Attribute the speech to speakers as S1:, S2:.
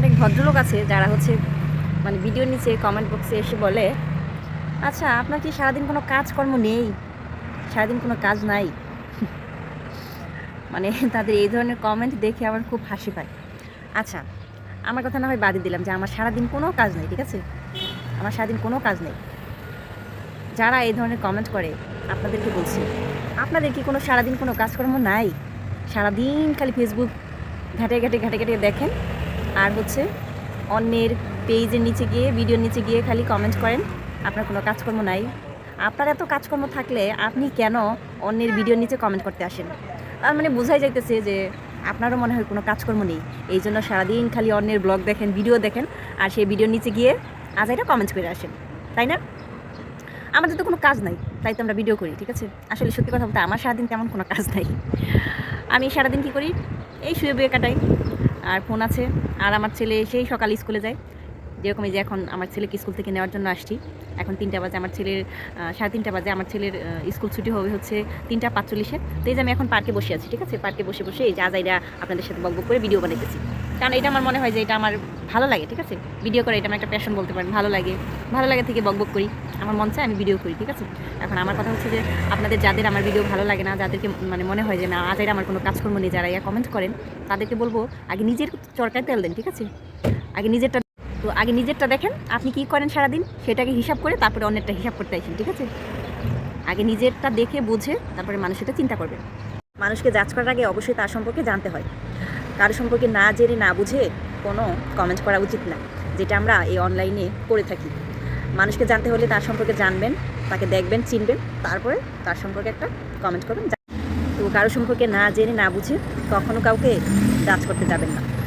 S1: অনেক ভদ্রলোক আছে যারা হচ্ছে মানে ভিডিওর নিচে কমেন্ট বক্সে এসে বলে আচ্ছা আপনার কি সারাদিন কোনো কাজকর্ম নেই? সারাদিন কোনো কাজ নাই? মানে তাদের এই ধরনের কমেন্ট দেখে আমার খুব হাসি পায়। আচ্ছা আমার কথা না হয় বাদই দিলাম যে আমার সারাদিন কোনো কাজ নেই, ঠিক আছে? আমার সারাদিন কোনো কাজ নেই। যারা এই ধরনের কমেন্ট করে, আপনাদেরকে বলছি, আপনাদের কি কোনো সারাদিন কোনো কাজকর্ম নাই? সারাদিন খালি ফেসবুক ঘাটে ঘাটে ঘাটে ঘাটে দেখেন আর হচ্ছে অন্যের পেজের নিচে গিয়ে ভিডিওর নিচে গিয়ে খালি কমেন্ট করেন, আপনার কোনো কাজকর্ম নাই। আপনার এত কাজকর্ম থাকলে আপনি কেন অন্যের ভিডিওর নিচে কমেন্ট করতে আসেন? আর মানে বোঝাই যাইতেছে যে আপনারও মনে হয় কোনো কাজকর্ম নেই। এই জন্য সারাদিন খালি অন্যের ব্লগ দেখেন ভিডিও দেখেন, আর সেই ভিডিওর নিচে গিয়ে আজ এটা কমেন্ট করে আসেন। তাই না? আমাদের তো কোনো কাজ নাই, তাই তো আমরা ভিডিও করি, ঠিক আছে? আসলে সত্যি কথা বলতে আমার সারাদিন তেমন কোনো কাজ নাই। আমি সারাদিন কী করি? এই শুয়ে বয়ে কাটাই, আর ফোন আছে। আর আমার ছেলে সেই সকালে স্কুলে যায়। যেরকম এই যে এখন আমার ছেলেকে স্কুল থেকে নেওয়ার জন্য আসছি। এখন তিনটা বাজে, আমার ছেলের সাড়ে তিনটা বাজে, আমার ছেলের স্কুল ছুটি হবে হচ্ছে তিনটা পাঁচচল্লিশে। তো এই যে আমি এখন পার্কে বসে আছি, ঠিক আছে? পার্কে বসে বসে এই যে আজাইরা আপনাদের সাথে বকবক করে ভিডিও বানাইতেছি। কারণ এটা আমার মনে হয় যে এটা আমার ভালো লাগে, ঠিক আছে? ভিডিও করে এটা আমার একটা প্যাশন বলতে পারেন, ভালো লাগে। ভালো লাগে থেকে বকবক করি। আমার মন চায় আমি ভিডিও করি, ঠিক আছে? এখন আমার কথা হচ্ছে যে আপনাদের যাদের আমার ভিডিও ভালো লাগে না, যাদেরকে মানে মনে হয় যে না, আজ আমার কোনো কাজকর্ম নেই, যারা ইয়া কমেন্ট করেন, তাদেরকে বলব আগে নিজের চরকায় তেল দেন, ঠিক আছে? আগে নিজেরটা, তো আগে নিজেরটা দেখেন, আপনি কি করেন সারাদিন? সেটাকে হিসাব করে তারপরে অন্যেরটা হিসাব করতে আসেন, ঠিক আছে? আগে নিজেরটা দেখে বুঝে তারপরে মানুষেরটা চিন্তা করবে। মানুষকে যাচ করার আগে অবশ্যই তার সম্পর্কে জানতে হয়। কারও সম্পর্কে না জেনে না বুঝে কোনো কমেন্ট করা উচিত না, যেটা আমরা এই অনলাইনে করে থাকি। মানুষকে জানতে হলে তার সম্পর্কে জানবেন, তাকে দেখবেন, চিনবেন, তারপরে তার সম্পর্কে একটা কমেন্ট করবেন। তো কারও সম্পর্কে না জেনে, না বুঝে কখনো কাউকে জাজ করতে যাবেন না।